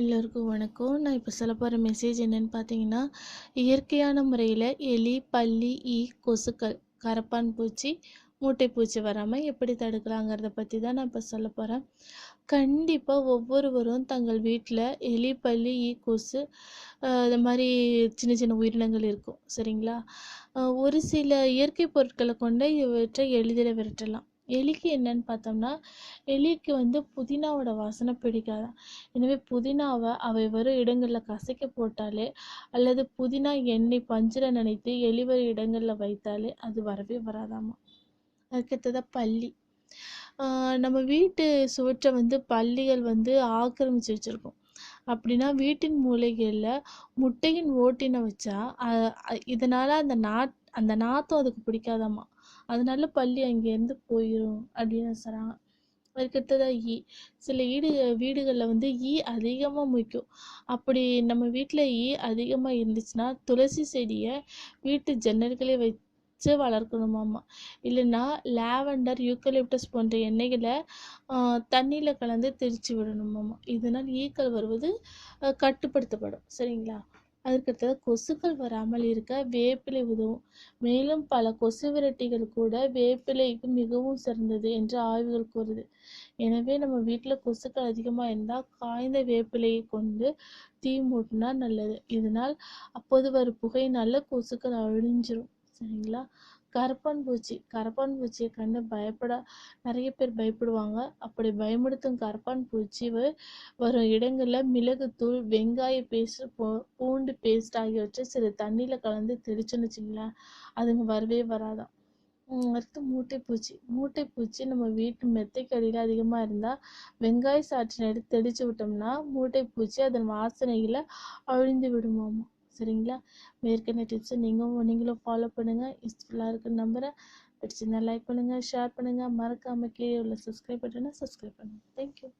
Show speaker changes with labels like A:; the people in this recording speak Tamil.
A: எல்லோருக்கும் வணக்கம். நான் இப்போ சொல்ல போகிற மெசேஜ் என்னன்னு பார்த்தீங்கன்னா இயற்கையான முறையில் எலி பல்லி ஈ கொசுக்கள் கரப்பான் பூச்சி மூட்டை பூச்சி வராமல் எப்படி தடுக்கலாங்கிறத பற்றி தான் நான் இப்போ சொல்ல போகிறேன் கண்டிப்பாக ஒவ்வொருவரும் தங்கள் வீட்டில் எலி பல்லி ஈ கொசு ஆஹ் இந்த மாதிரி சின்ன சின்ன உயிரினங்கள் இருக்கும். சரிங்களா? ஒரு சில இயற்கை பொருட்களை கொண்டு இவற்றை எளிதில் விரட்டலாம். எலிக்கு என்னன்னு பார்த்தோம்னா எலிக்கு வந்து புதினாவோட வாசனை பிடிக்காதான் எனவே புதினாவை அவை வரும் இடங்களில் கசைக்க போட்டாலே அல்லது புதினா எண்ணெய் பஞ்சில் நினைத்து எலி வரும் இடங்களில் வைத்தாலே அது வரவே வராதாமா? அதுக்கடுத்ததாக பள்ளி நம்ம வீட்டு சுவற்றை வந்து பள்ளிகள் வந்து ஆக்கிரமிச்சு வச்சுருக்கோம். அப்படின்னா வீட்டின் மூலைகளில் முட்டையின் ஓட்டினை வச்சா இதனால் அந்த நாட் அந்த நாத்தம் அதுக்கு பிடிக்காதாமா? அதனால பள்ளி அங்கேருந்து போயிடும் அப்படின்னு சொல்கிறாங்க அதுக்கடுத்ததாக ஈ சில ஈடு வீடுகளில் வந்து ஈ அதிகமாக முக்கியம். அப்படி நம்ம வீட்டில் ஈ அதிகமாக இருந்துச்சுன்னா துளசி செடியை வீட்டு ஜன்னல்களே வச்சு வளர்க்கணுமாம்மா இல்லைன்னா லாவெண்டர் யூக்கலிப்டஸ் போன்ற எண்ணெய்களை தண்ணியில் கலந்து தெளித்து விடணுமாம்மா இதனால் ஈக்கள் வருவது கட்டுப்படுத்தப்படும். சரிங்களா? அதுக்கடுத்தது கொசுக்கள் வராமல் இருக்க வேப்பிலை உதவும். மேலும் பல கொசு விரட்டிகள் கூட வேப்பிலைக்கு மிகவும் சிறந்தது என்று ஆய்வுகள் கூறுது. எனவே நம்ம வீட்டில் கொசுக்கள் அதிகமாக இருந்தால் காய்ந்த வேப்பிலையை கொண்டு தீ மூட்டினா நல்லது. இதனால் அப்போது வரும் புகையினால கொசுக்கள் அழிஞ்சிரும். சரிங்களா? கரப்பான் பூச்சி கரப்பான் பூச்சியை கண்டு பயப்பட நிறைய பேர் பயப்படுவாங்க. அப்படி பயமுடுத்தும் கரப்பான் பூச்சி வரும் இடங்களில் மிளகுத்தூள் வெங்காய பேஸ்ட் பூ பூண்டு பேஸ்ட் ஆகியவற்றை சில தண்ணியில் கலந்து தெளிச்சோன்னு வச்சுங்களேன் அதுங்க வரவே வராதாம் மூட்டை அடுத்து மூட்டைப்பூச்சி. மூட்டைப்பூச்சி நம்ம வீட்டு மெத்தைக்கு அடியில் அதிகமாக இருந்தால் வெங்காய சாற்றினை எடுத்து தெளித்து விட்டோம்னா மூட்டைப்பூச்சி அதன் வாசனையில் அழிந்து விடுமாமா? சரிங்களா? மேற்கன டிப்ஸை நீங்கள் நீங்களும் ஃபாலோ பண்ணுங்கள் யூஸ்ஃபுல்லாக இருக்குன்னு நம்புகிறேன் பிடிச்சிருந்தா லைக் பண்ணுங்கள் ஷேர் பண்ணுங்கள் மறக்காமல் கீழே உள்ள சப்ஸ்கிரைப் பட்டனை சப்ஸ்கிரைப் பண்ணுங்கள் தேங்க்யூ